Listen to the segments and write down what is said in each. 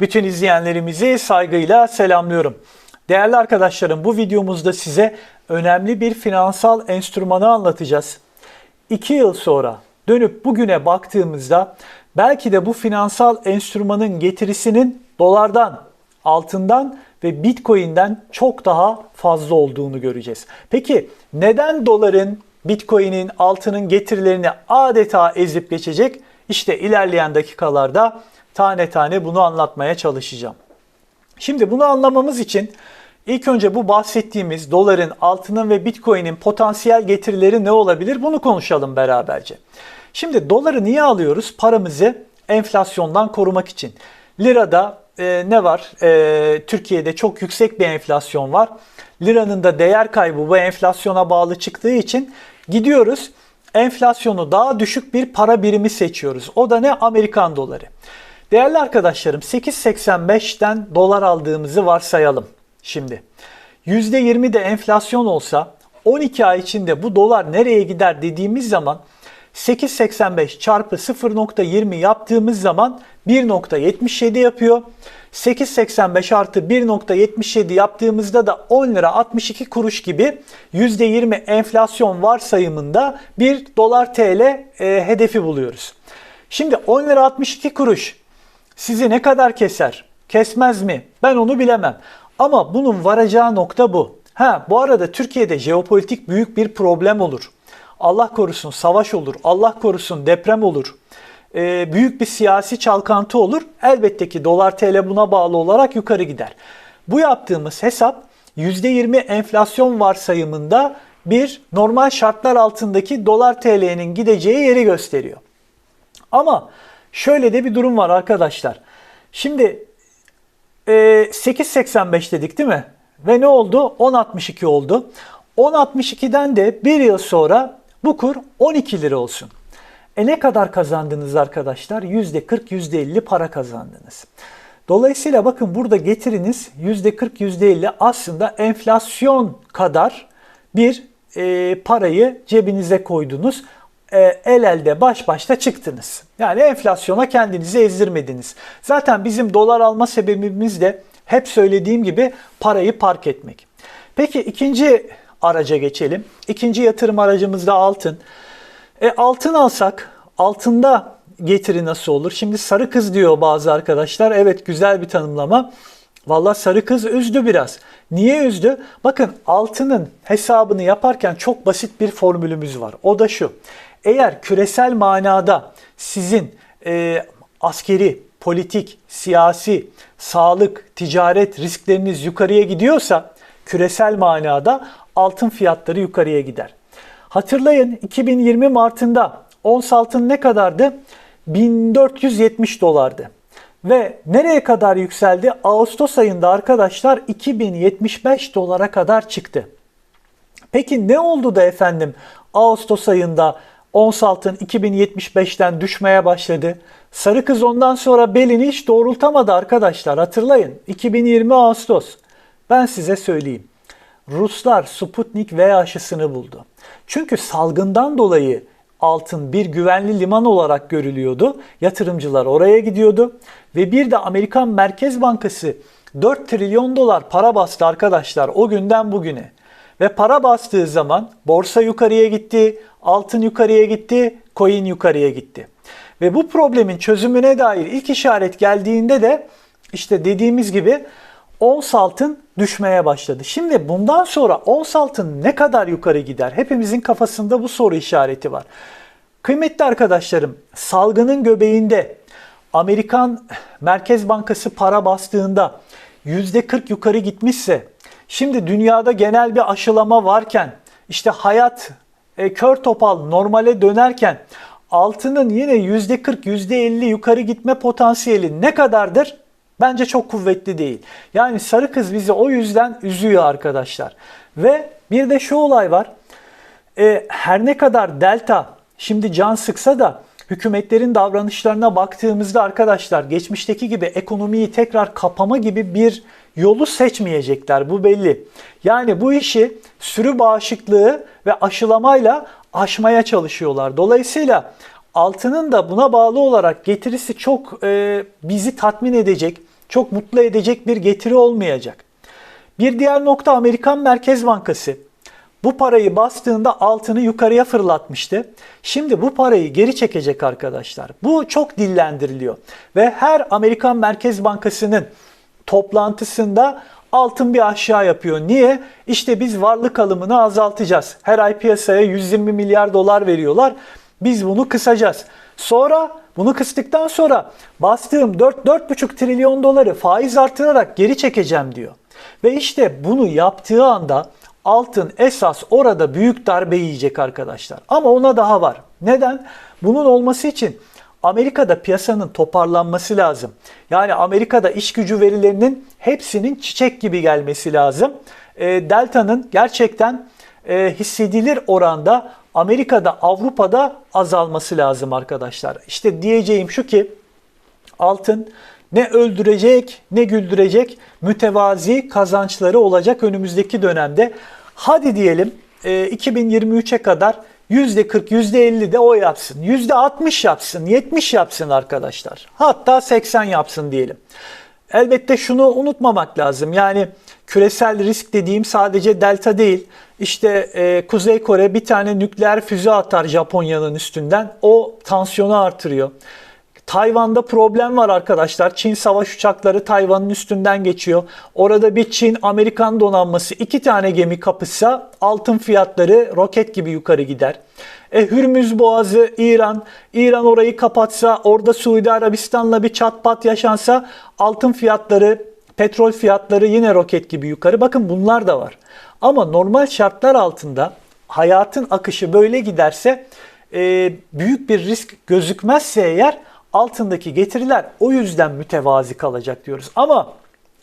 Bütün izleyenlerimizi saygıyla selamlıyorum. Değerli arkadaşlarım bu videomuzda size önemli bir finansal enstrümanı anlatacağız. 2 yıl sonra dönüp bugüne baktığımızda belki de bu finansal enstrümanın getirisinin dolardan, altından ve bitcoin'den çok daha fazla olduğunu göreceğiz. Peki neden doların, bitcoin'in, altının getirilerini adeta ezip geçecek? İşte ilerleyen dakikalarda tane tane bunu anlatmaya çalışacağım. Şimdi bunu anlamamız için ilk önce bu bahsettiğimiz doların, altının ve bitcoin'in potansiyel getirileri ne olabilir? Bunu konuşalım beraberce. Şimdi doları niye alıyoruz? Paramızı enflasyondan korumak için. Lirada e, ne var? E, Türkiye'de çok yüksek bir enflasyon var. Liranın da değer kaybı bu enflasyona bağlı çıktığı için gidiyoruz enflasyonu daha düşük bir para birimi seçiyoruz. O da ne? Amerikan doları. Değerli arkadaşlarım 8.85'ten dolar aldığımızı varsayalım şimdi. %20 de enflasyon olsa 12 ay içinde bu dolar nereye gider dediğimiz zaman 8.85 çarpı 0.20 yaptığımız zaman 1.77 yapıyor. 8.85 artı 1.77 yaptığımızda da 10 lira 62 kuruş gibi %20 enflasyon varsayımında 1 dolar TL e, hedefi buluyoruz. Şimdi 10 lira 62 kuruş sizi ne kadar keser? Kesmez mi? Ben onu bilemem. Ama bunun varacağı nokta bu. Ha bu arada Türkiye'de jeopolitik büyük bir problem olur. Allah korusun savaş olur. Allah korusun deprem olur. Ee, büyük bir siyasi çalkantı olur. Elbette ki dolar TL buna bağlı olarak yukarı gider. Bu yaptığımız hesap %20 enflasyon varsayımında bir normal şartlar altındaki dolar TL'nin gideceği yeri gösteriyor. Ama şöyle de bir durum var arkadaşlar. Şimdi e, 8.85 dedik değil mi? Ve ne oldu? 10.62 oldu. 10.62'den de bir yıl sonra bu kur 12 lira olsun. E ne kadar kazandınız arkadaşlar? %40, %50 para kazandınız. Dolayısıyla bakın burada getiriniz %40, %50 aslında enflasyon kadar bir e, parayı cebinize koydunuz. E, el elde baş başta çıktınız. Yani enflasyona kendinizi ezdirmediniz. Zaten bizim dolar alma sebebimiz de hep söylediğim gibi parayı park etmek. Peki ikinci araca geçelim. İkinci yatırım aracımız da altın. E, altın alsak altında getiri nasıl olur? Şimdi sarı kız diyor bazı arkadaşlar. Evet güzel bir tanımlama. Valla sarı kız üzdü biraz. Niye üzdü? Bakın altının hesabını yaparken çok basit bir formülümüz var. O da şu. Eğer küresel manada sizin e, askeri, politik, siyasi, sağlık, ticaret riskleriniz yukarıya gidiyorsa küresel manada altın fiyatları yukarıya gider. Hatırlayın 2020 Mart'ında ons altın ne kadardı? 1470 dolardı. Ve nereye kadar yükseldi? Ağustos ayında arkadaşlar 2075 dolara kadar çıktı. Peki ne oldu da efendim Ağustos ayında ons altın 2075'ten düşmeye başladı? Sarı kız ondan sonra belini hiç doğrultamadı arkadaşlar hatırlayın. 2020 Ağustos. Ben size söyleyeyim. Ruslar Sputnik V aşısını buldu. Çünkü salgından dolayı altın bir güvenli liman olarak görülüyordu. Yatırımcılar oraya gidiyordu ve bir de Amerikan Merkez Bankası 4 trilyon dolar para bastı arkadaşlar o günden bugüne. Ve para bastığı zaman borsa yukarıya gitti, altın yukarıya gitti, coin yukarıya gitti. Ve bu problemin çözümüne dair ilk işaret geldiğinde de işte dediğimiz gibi ons altın düşmeye başladı. Şimdi bundan sonra ons altın ne kadar yukarı gider? Hepimizin kafasında bu soru işareti var. Kıymetli arkadaşlarım, salgının göbeğinde Amerikan Merkez Bankası para bastığında %40 yukarı gitmişse, şimdi dünyada genel bir aşılama varken, işte hayat e, kör topal normale dönerken altının yine %40, %50 yukarı gitme potansiyeli ne kadardır? Bence çok kuvvetli değil. Yani sarı kız bizi o yüzden üzüyor arkadaşlar. Ve bir de şu olay var. E, her ne kadar delta şimdi can sıksa da hükümetlerin davranışlarına baktığımızda arkadaşlar geçmişteki gibi ekonomiyi tekrar kapama gibi bir yolu seçmeyecekler bu belli. Yani bu işi sürü bağışıklığı ve aşılamayla aşmaya çalışıyorlar. Dolayısıyla altının da buna bağlı olarak getirisi çok e, bizi tatmin edecek çok mutlu edecek bir getiri olmayacak. Bir diğer nokta Amerikan Merkez Bankası bu parayı bastığında altını yukarıya fırlatmıştı. Şimdi bu parayı geri çekecek arkadaşlar. Bu çok dillendiriliyor. Ve her Amerikan Merkez Bankası'nın toplantısında altın bir aşağı yapıyor. Niye? İşte biz varlık alımını azaltacağız. Her ay piyasaya 120 milyar dolar veriyorlar. Biz bunu kısacağız. Sonra bunu kıstıktan sonra bastığım 4-4,5 trilyon doları faiz artırarak geri çekeceğim diyor. Ve işte bunu yaptığı anda altın esas orada büyük darbe yiyecek arkadaşlar. Ama ona daha var. Neden? Bunun olması için Amerika'da piyasanın toparlanması lazım. Yani Amerika'da iş gücü verilerinin hepsinin çiçek gibi gelmesi lazım. E, Delta'nın gerçekten e, hissedilir oranda Amerika'da, Avrupa'da azalması lazım arkadaşlar. İşte diyeceğim şu ki altın ne öldürecek ne güldürecek mütevazi kazançları olacak önümüzdeki dönemde. Hadi diyelim 2023'e kadar %40, %50 de o yapsın. %60 yapsın, 70 yapsın arkadaşlar. Hatta 80 yapsın diyelim. Elbette şunu unutmamak lazım. Yani küresel risk dediğim sadece delta değil. İşte e, Kuzey Kore bir tane nükleer füze atar Japonya'nın üstünden. O tansiyonu artırıyor. Tayvan'da problem var arkadaşlar. Çin savaş uçakları Tayvan'ın üstünden geçiyor. Orada bir Çin Amerikan donanması iki tane gemi kapısa altın fiyatları roket gibi yukarı gider. E, Hürmüz Boğazı İran, İran orayı kapatsa, orada Suudi Arabistan'la bir çat pat yaşansa altın fiyatları, petrol fiyatları yine roket gibi yukarı. Bakın bunlar da var. Ama normal şartlar altında hayatın akışı böyle giderse e, büyük bir risk gözükmezse eğer altındaki getiriler o yüzden mütevazi kalacak diyoruz. Ama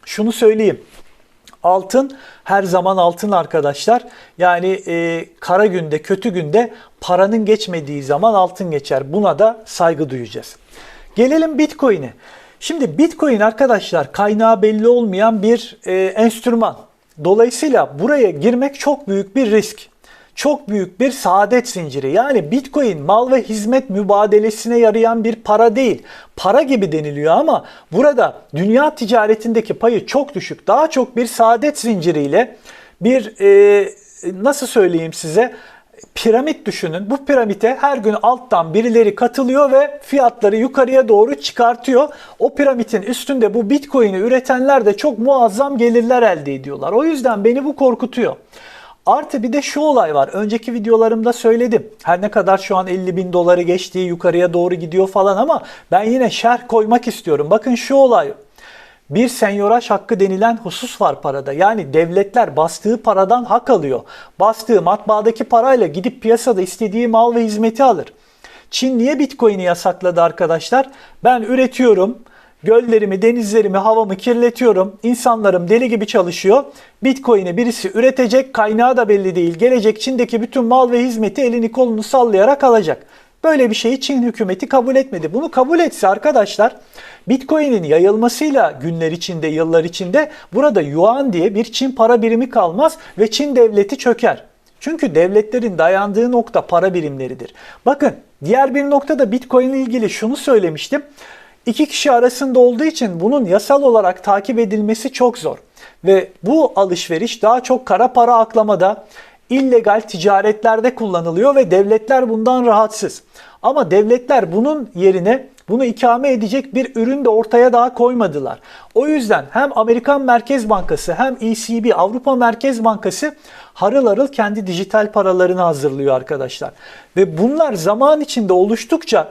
şunu söyleyeyim. Altın her zaman altın arkadaşlar. Yani e, kara günde, kötü günde paranın geçmediği zaman altın geçer. Buna da saygı duyacağız. Gelelim Bitcoin'e. Şimdi Bitcoin arkadaşlar kaynağı belli olmayan bir e, enstrüman. Dolayısıyla buraya girmek çok büyük bir risk çok büyük bir saadet zinciri. Yani Bitcoin mal ve hizmet mübadelesine yarayan bir para değil. Para gibi deniliyor ama burada dünya ticaretindeki payı çok düşük. Daha çok bir saadet zinciriyle bir e, nasıl söyleyeyim size piramit düşünün. Bu piramite her gün alttan birileri katılıyor ve fiyatları yukarıya doğru çıkartıyor. O piramitin üstünde bu Bitcoin'i üretenler de çok muazzam gelirler elde ediyorlar. O yüzden beni bu korkutuyor. Artı bir de şu olay var. Önceki videolarımda söyledim. Her ne kadar şu an 50 bin doları geçtiği yukarıya doğru gidiyor falan ama ben yine şerh koymak istiyorum. Bakın şu olay. Bir senyoraj hakkı denilen husus var parada. Yani devletler bastığı paradan hak alıyor. Bastığı matbaadaki parayla gidip piyasada istediği mal ve hizmeti alır. Çin niye Bitcoin'i yasakladı arkadaşlar? Ben üretiyorum, Göllerimi, denizlerimi, havamı kirletiyorum. İnsanlarım deli gibi çalışıyor. Bitcoin'i birisi üretecek, kaynağı da belli değil. Gelecek Çin'deki bütün mal ve hizmeti elini kolunu sallayarak alacak. Böyle bir şeyi Çin hükümeti kabul etmedi. Bunu kabul etse arkadaşlar Bitcoin'in yayılmasıyla günler içinde, yıllar içinde burada yuan diye bir Çin para birimi kalmaz ve Çin devleti çöker. Çünkü devletlerin dayandığı nokta para birimleridir. Bakın diğer bir noktada Bitcoin ile ilgili şunu söylemiştim. İki kişi arasında olduğu için bunun yasal olarak takip edilmesi çok zor. Ve bu alışveriş daha çok kara para aklamada, illegal ticaretlerde kullanılıyor ve devletler bundan rahatsız. Ama devletler bunun yerine bunu ikame edecek bir ürün de ortaya daha koymadılar. O yüzden hem Amerikan Merkez Bankası hem ECB Avrupa Merkez Bankası harıl harıl kendi dijital paralarını hazırlıyor arkadaşlar. Ve bunlar zaman içinde oluştukça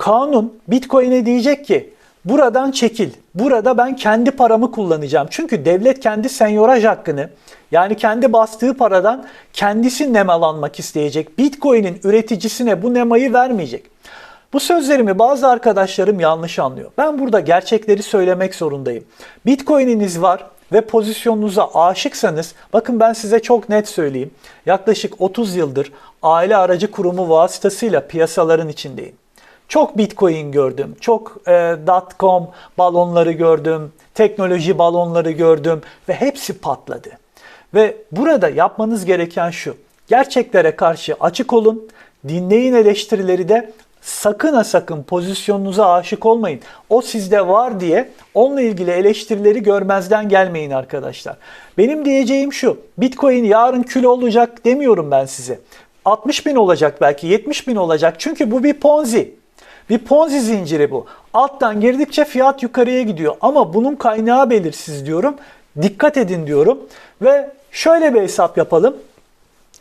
Kanun Bitcoin'e diyecek ki buradan çekil. Burada ben kendi paramı kullanacağım. Çünkü devlet kendi senyoraj hakkını yani kendi bastığı paradan kendisi nemalanmak isteyecek. Bitcoin'in üreticisine bu nemayı vermeyecek. Bu sözlerimi bazı arkadaşlarım yanlış anlıyor. Ben burada gerçekleri söylemek zorundayım. Bitcoin'iniz var ve pozisyonunuza aşıksanız bakın ben size çok net söyleyeyim. Yaklaşık 30 yıldır aile aracı kurumu vasıtasıyla piyasaların içindeyim. Çok Bitcoin gördüm. Çok e, .com balonları gördüm. Teknoloji balonları gördüm ve hepsi patladı. Ve burada yapmanız gereken şu. Gerçeklere karşı açık olun. Dinleyin eleştirileri de sakın ha sakın pozisyonunuza aşık olmayın. O sizde var diye onunla ilgili eleştirileri görmezden gelmeyin arkadaşlar. Benim diyeceğim şu. Bitcoin yarın kül olacak demiyorum ben size. 60 bin olacak belki 70 bin olacak. Çünkü bu bir ponzi. Bir ponzi zinciri bu. Alttan girdikçe fiyat yukarıya gidiyor. Ama bunun kaynağı belirsiz diyorum. Dikkat edin diyorum. Ve şöyle bir hesap yapalım.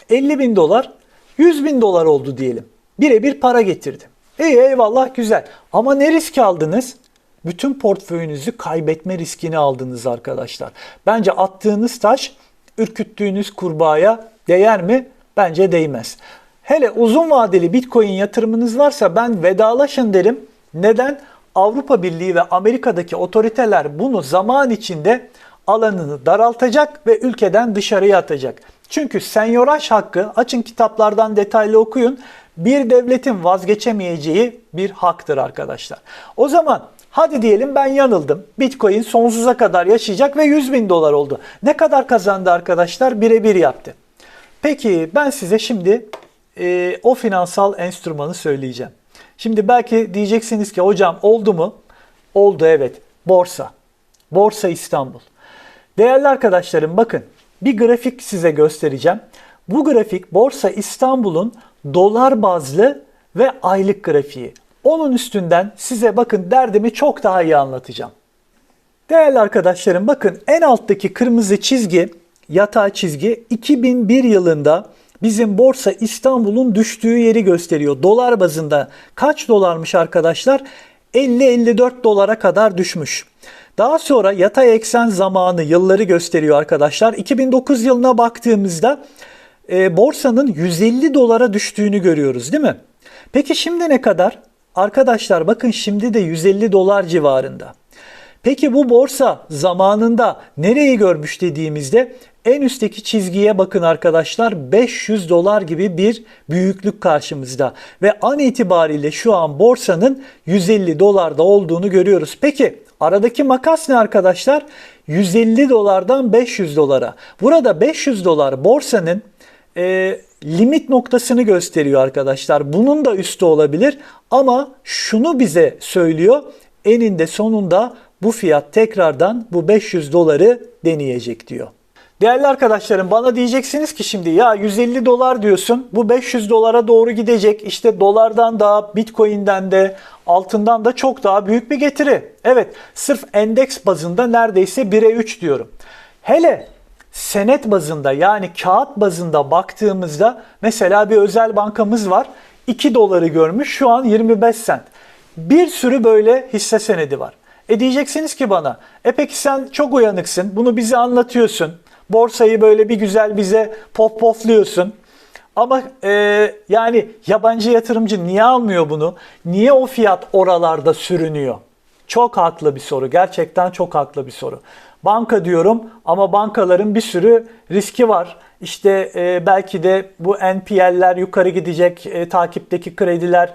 50 bin dolar 100 bin dolar oldu diyelim. Birebir para getirdim. İyi eyvallah güzel. Ama ne risk aldınız? Bütün portföyünüzü kaybetme riskini aldınız arkadaşlar. Bence attığınız taş ürküttüğünüz kurbağaya değer mi? Bence değmez. Hele uzun vadeli Bitcoin yatırımınız varsa ben vedalaşın derim. Neden? Avrupa Birliği ve Amerika'daki otoriteler bunu zaman içinde alanını daraltacak ve ülkeden dışarıya atacak. Çünkü senyoraj hakkı açın kitaplardan detaylı okuyun bir devletin vazgeçemeyeceği bir haktır arkadaşlar. O zaman hadi diyelim ben yanıldım. Bitcoin sonsuza kadar yaşayacak ve 100 bin dolar oldu. Ne kadar kazandı arkadaşlar? Birebir yaptı. Peki ben size şimdi e, o finansal enstrümanı söyleyeceğim. Şimdi belki diyeceksiniz ki hocam oldu mu? Oldu evet. Borsa. Borsa İstanbul. Değerli arkadaşlarım bakın bir grafik size göstereceğim. Bu grafik Borsa İstanbul'un dolar bazlı ve aylık grafiği. Onun üstünden size bakın derdimi çok daha iyi anlatacağım. Değerli arkadaşlarım bakın en alttaki kırmızı çizgi, yatay çizgi 2001 yılında bizim Borsa İstanbul'un düştüğü yeri gösteriyor. Dolar bazında kaç dolarmış arkadaşlar? 50-54 dolara kadar düşmüş. Daha sonra yatay eksen zamanı yılları gösteriyor arkadaşlar. 2009 yılına baktığımızda e, borsanın 150 dolara düştüğünü görüyoruz değil mi? Peki şimdi ne kadar? Arkadaşlar bakın şimdi de 150 dolar civarında. Peki bu borsa zamanında nereyi görmüş dediğimizde en üstteki çizgiye bakın arkadaşlar 500 dolar gibi bir büyüklük karşımızda ve an itibariyle şu an borsanın 150 dolarda olduğunu görüyoruz. Peki aradaki makas ne arkadaşlar? 150 dolardan 500 dolara. Burada 500 dolar borsanın e, limit noktasını gösteriyor arkadaşlar. Bunun da üstü olabilir ama şunu bize söylüyor. Eninde sonunda bu fiyat tekrardan bu 500 doları deneyecek diyor. Değerli arkadaşlarım bana diyeceksiniz ki şimdi ya 150 dolar diyorsun bu 500 dolara doğru gidecek işte dolardan da bitcoin'den de altından da çok daha büyük bir getiri. Evet sırf endeks bazında neredeyse 1'e 3 diyorum. Hele senet bazında yani kağıt bazında baktığımızda mesela bir özel bankamız var 2 doları görmüş şu an 25 sent. Bir sürü böyle hisse senedi var. E diyeceksiniz ki bana e peki sen çok uyanıksın bunu bize anlatıyorsun. Borsayı böyle bir güzel bize pop pofluyorsun. Ama e, yani yabancı yatırımcı niye almıyor bunu? Niye o fiyat oralarda sürünüyor? Çok haklı bir soru. Gerçekten çok haklı bir soru. Banka diyorum ama bankaların bir sürü riski var. İşte e, belki de bu NPL'ler yukarı gidecek, e, takipteki krediler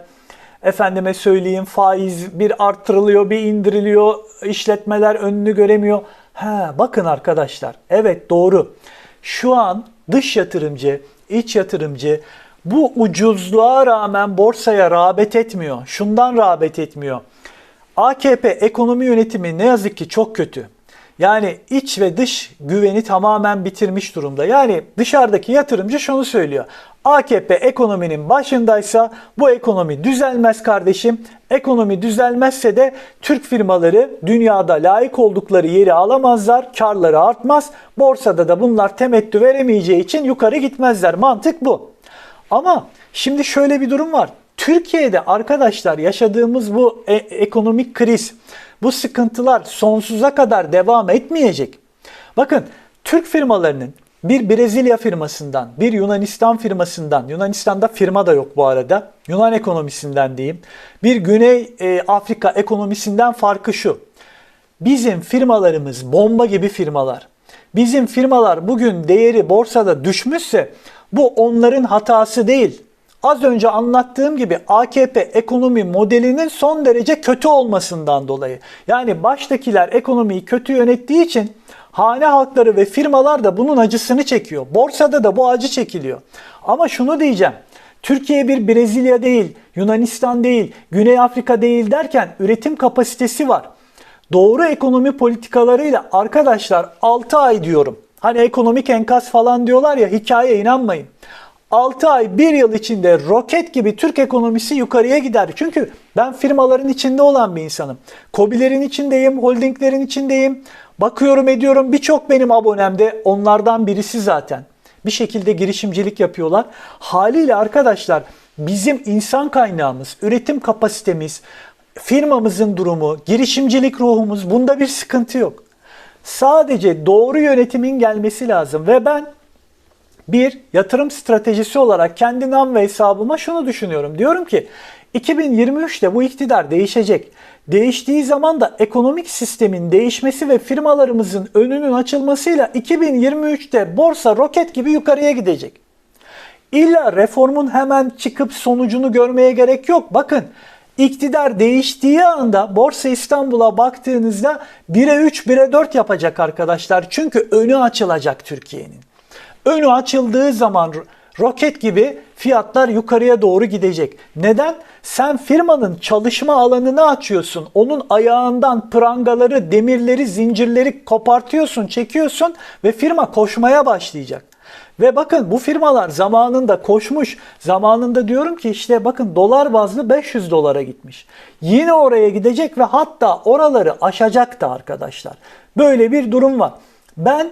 efendime söyleyeyim faiz bir arttırılıyor, bir indiriliyor, işletmeler önünü göremiyor. Ha, bakın arkadaşlar, evet doğru. Şu an dış yatırımcı, iç yatırımcı bu ucuzluğa rağmen borsaya rağbet etmiyor. Şundan rağbet etmiyor. AKP ekonomi yönetimi ne yazık ki çok kötü. Yani iç ve dış güveni tamamen bitirmiş durumda. Yani dışarıdaki yatırımcı şunu söylüyor. AKP ekonominin başındaysa bu ekonomi düzelmez kardeşim. Ekonomi düzelmezse de Türk firmaları dünyada layık oldukları yeri alamazlar, karları artmaz. Borsada da bunlar temettü veremeyeceği için yukarı gitmezler. Mantık bu. Ama şimdi şöyle bir durum var. Türkiye'de arkadaşlar yaşadığımız bu e- ekonomik kriz, bu sıkıntılar sonsuza kadar devam etmeyecek. Bakın Türk firmalarının bir Brezilya firmasından, bir Yunanistan firmasından, Yunanistan'da firma da yok bu arada, Yunan ekonomisinden diyeyim, bir Güney e, Afrika ekonomisinden farkı şu. Bizim firmalarımız bomba gibi firmalar. Bizim firmalar bugün değeri borsada düşmüşse bu onların hatası değil. Az önce anlattığım gibi AKP ekonomi modelinin son derece kötü olmasından dolayı. Yani baştakiler ekonomiyi kötü yönettiği için hane halkları ve firmalar da bunun acısını çekiyor. Borsada da bu acı çekiliyor. Ama şunu diyeceğim. Türkiye bir Brezilya değil, Yunanistan değil, Güney Afrika değil derken üretim kapasitesi var. Doğru ekonomi politikalarıyla arkadaşlar 6 ay diyorum. Hani ekonomik enkaz falan diyorlar ya hikaye inanmayın. 6 ay 1 yıl içinde roket gibi Türk ekonomisi yukarıya gider. Çünkü ben firmaların içinde olan bir insanım. Kobilerin içindeyim, holdinglerin içindeyim. Bakıyorum ediyorum birçok benim abonem de onlardan birisi zaten. Bir şekilde girişimcilik yapıyorlar. Haliyle arkadaşlar bizim insan kaynağımız, üretim kapasitemiz, firmamızın durumu, girişimcilik ruhumuz bunda bir sıkıntı yok. Sadece doğru yönetimin gelmesi lazım ve ben bir yatırım stratejisi olarak kendi nam ve hesabıma şunu düşünüyorum. Diyorum ki 2023'te bu iktidar değişecek. Değiştiği zaman da ekonomik sistemin değişmesi ve firmalarımızın önünün açılmasıyla 2023'te borsa roket gibi yukarıya gidecek. İlla reformun hemen çıkıp sonucunu görmeye gerek yok. Bakın iktidar değiştiği anda Borsa İstanbul'a baktığınızda 1'e 3, 1'e 4 yapacak arkadaşlar. Çünkü önü açılacak Türkiye'nin. Önü açıldığı zaman roket gibi fiyatlar yukarıya doğru gidecek. Neden? Sen firmanın çalışma alanını açıyorsun. Onun ayağından prangaları, demirleri, zincirleri kopartıyorsun, çekiyorsun ve firma koşmaya başlayacak. Ve bakın bu firmalar zamanında koşmuş. Zamanında diyorum ki işte bakın dolar bazlı 500 dolara gitmiş. Yine oraya gidecek ve hatta oraları aşacak da arkadaşlar. Böyle bir durum var. Ben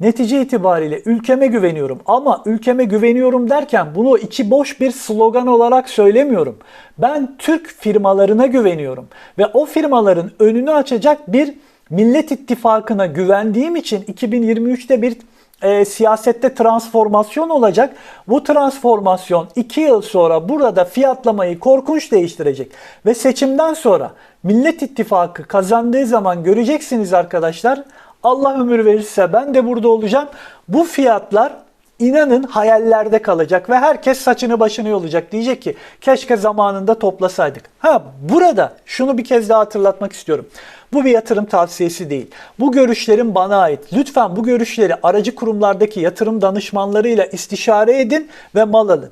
Netice itibariyle ülkeme güveniyorum ama ülkeme güveniyorum derken bunu içi boş bir slogan olarak söylemiyorum. Ben Türk firmalarına güveniyorum ve o firmaların önünü açacak bir Millet İttifakı'na güvendiğim için 2023'te bir e, siyasette transformasyon olacak. Bu transformasyon 2 yıl sonra burada fiyatlamayı korkunç değiştirecek. Ve seçimden sonra Millet İttifakı kazandığı zaman göreceksiniz arkadaşlar Allah ömür verirse ben de burada olacağım. Bu fiyatlar inanın hayallerde kalacak ve herkes saçını başını yolacak. Diyecek ki keşke zamanında toplasaydık. Ha burada şunu bir kez daha hatırlatmak istiyorum. Bu bir yatırım tavsiyesi değil. Bu görüşlerim bana ait. Lütfen bu görüşleri aracı kurumlardaki yatırım danışmanlarıyla istişare edin ve mal alın.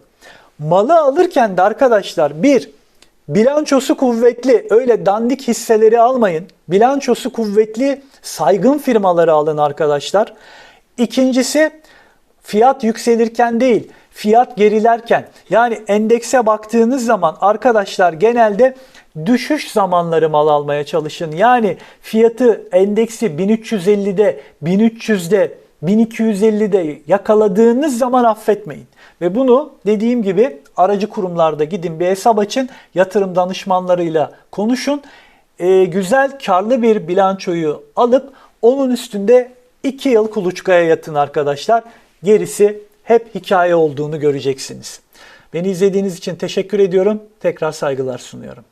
Malı alırken de arkadaşlar bir Bilançosu kuvvetli, öyle dandik hisseleri almayın. Bilançosu kuvvetli, saygın firmaları alın arkadaşlar. İkincisi fiyat yükselirken değil, fiyat gerilerken. Yani endekse baktığınız zaman arkadaşlar genelde düşüş zamanları mal almaya çalışın. Yani fiyatı endeksi 1350'de, 1300'de 1250'de yakaladığınız zaman affetmeyin. Ve bunu dediğim gibi aracı kurumlarda gidin bir hesap açın, yatırım danışmanlarıyla konuşun. Ee, güzel karlı bir bilançoyu alıp onun üstünde 2 yıl kuluçkaya yatın arkadaşlar. Gerisi hep hikaye olduğunu göreceksiniz. Beni izlediğiniz için teşekkür ediyorum. Tekrar saygılar sunuyorum.